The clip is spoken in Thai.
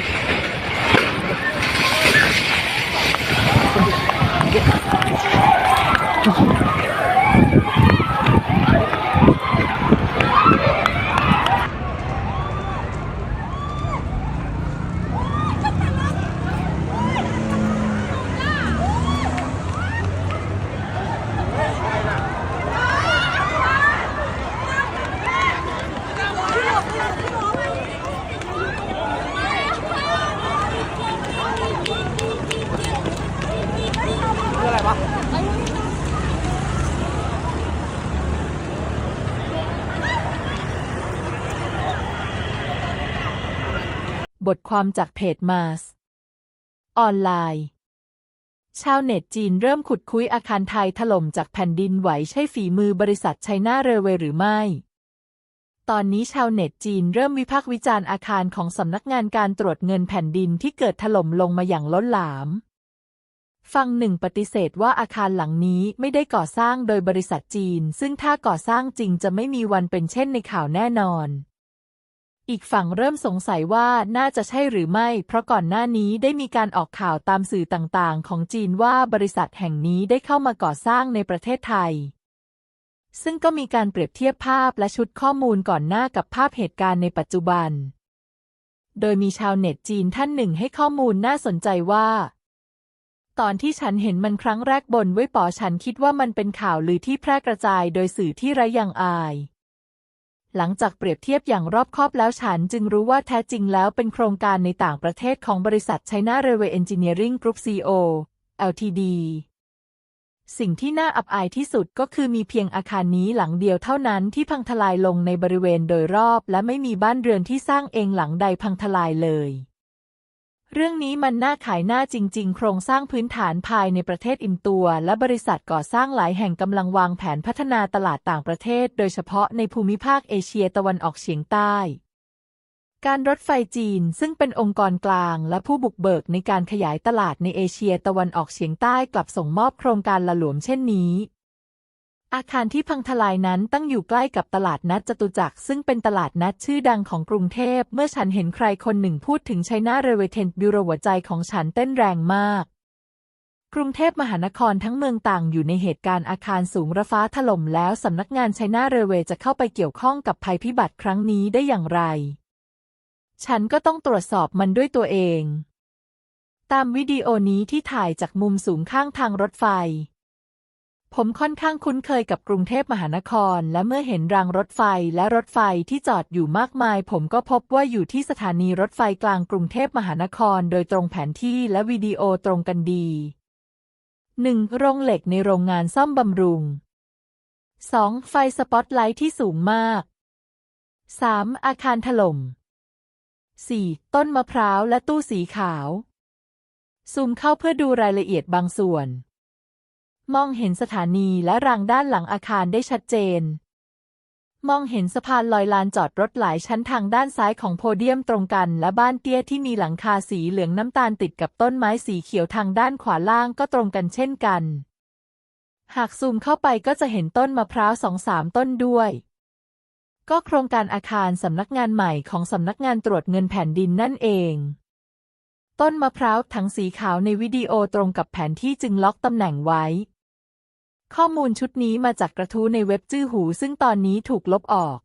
go. บทความจากเพจมาสออนไลน์ ชาวเน็ตจีนเริ่มขุดคุยอาคารไทยถล่มจากแผ่นดินไหวใช่ฝีมือบริษัทไชน่าเรเวหรือไม่ ตอนนี้ชาวเน็ตจีนเริ่มวิพากษ์วิจารณ์อาคารของสำนักงานการตรวจเงินแผ่นดินที่เกิดถล่มลงมาอย่างล้นหลามฟังหนึ่งปฏิเสธว่าอาคารหลังนี้ไม่ได้ก่อสร้างโดยบริษัทจีน ซึ่งถ้าก่อสร้างจริงจะไม่มีวันเป็นเช่นในข่าวแน่นอน อีกฝั่งเริ่มสงสัยว่าน่าจะใช่หรือไม่ เพราะก่อนหน้านี้ได้มีการออกข่าวตามสื่อต่างๆ ของจีนว่าบริษัทแห่งนี้ได้เข้ามาก่อสร้างในประเทศไทย ซึ่งก็มีการเปรียบเทียบภาพและชุดข้อมูลก่อนหน้ากับภาพเหตุการณ์ในปัจจุบัน โดยมีชาวเน็ตจีนท่านหนึ่งให้ข้อมูลน่าสนใจว่า ตอนที่ฉันเห็นมันครั้งแรกบนไว้ป๋อฉันคิดว่ามันเป็นข่าวลือที่แพร่กระจายโดยสื่อที่ไร้ยังอาย หลังจากเปรียบเทียบอย่างรอบคอบแล้วฉันจึงรู้ว่าแท้จริงแล้วเป็นโครงการในต่างประเทศของบริษัท China Railway Engineering Group Co Ltd สิ่งที่น่าอับอายที่สุดก็คือมีเพียงอาคารนี้หลังเดียวเท่านั้นที่พังทลายลงในบริเวณโดยรอบ และไม่มีบ้านเรือนที่สร้างเองหลังใดพังทลายเลย เรื่องนี้มันน่าขายหน้าจริง ๆ โครงสร้างพื้นฐานภายในประเทศอิมตัว และบริษัทก่อสร้างหลายแห่งกำลังวางแผนพัฒนาตลาดต่างประเทศ โดยเฉพาะในภูมิภาคเอเชียตะวันออกเฉียงใต้ การรถไฟจีนซึ่งเป็นองค์กรกลางและผู้บุกเบิกในการขยายตลาดในเอเชียตะวันออกเฉียงใต้กลับส่งมอบโครงการละหลวมเช่นนี้ อาคารที่พังทลายนั้นตั้งอยู่ใกล้กับตลาดนัดจตุจักรซึ่งเป็นตลาดนัดชื่อดังของกรุงเทพ เมื่อฉันเห็นใครคนหนึ่งพูดถึงไชน่าเรเวเทนบิวโรหัวใจของฉันเต้นแรงมาก กรุงเทพมหานครทั้งเมืองต่างอยู่ในเหตุการณ์อาคารสูงระฟ้าถล่มแล้วสำนักงานไชน่าเรเวจะเข้าไปเกี่ยวข้องกับภัยพิบัติครั้งนี้ได้อย่างไร ฉันก็ต้องตรวจสอบมันด้วยตัวเอง ตามวิดีโอนี้ที่ถ่ายจากมุมสูงข้างทางรถไฟ ผมค่อนข้างคุ้นเคยกับกรุงเทพมหานคร และเมื่อเห็นรางรถไฟและรถไฟที่จอดอยู่มากมาย ผมก็พบว่าอยู่ที่สถานีรถไฟกลางกรุงเทพมหานคร โดยตรงแผนที่และวิดีโอตรงกันดี 1. โรงเหล็กในโรงงานซ่อมบำรุง 2. ไฟสปอตไลท์ที่สูงมาก 3. อาคารถล่ม 4. ต้นมะพร้าวและตู้สีขาว ซูมเข้าเพื่อดูรายละเอียดบางส่วน มองเห็นสถานีและรางด้านหลังอาคารได้ชัดเจน มองเห็นสะพานลอยลานจอดรถหลายชั้นทางด้านซ้ายของโพเดียมตรงกัน และบ้านเตี้ยที่มีหลังคาสีเหลืองน้ำตาลติดกับต้นไม้สีเขียวทางด้านขวาล่างก็ตรงกันเช่นกัน หากซูมเข้าไปก็จะเห็นต้นมะพร้าวสองสามต้นด้วย ก็โครงการอาคารสำนักงานใหม่ของสำนักงานตรวจเงินแผ่นดินนั่นเองต้นมะพร้าวทั้งสีขาวในวิดีโอตรงกับแผนที่จึงล็อกตำแหน่งไว้ ข้อมูลชุดนี้มาจากกระทู้ในเว็บจื้อหู ซึ่งตอนนี้ถูกลบออก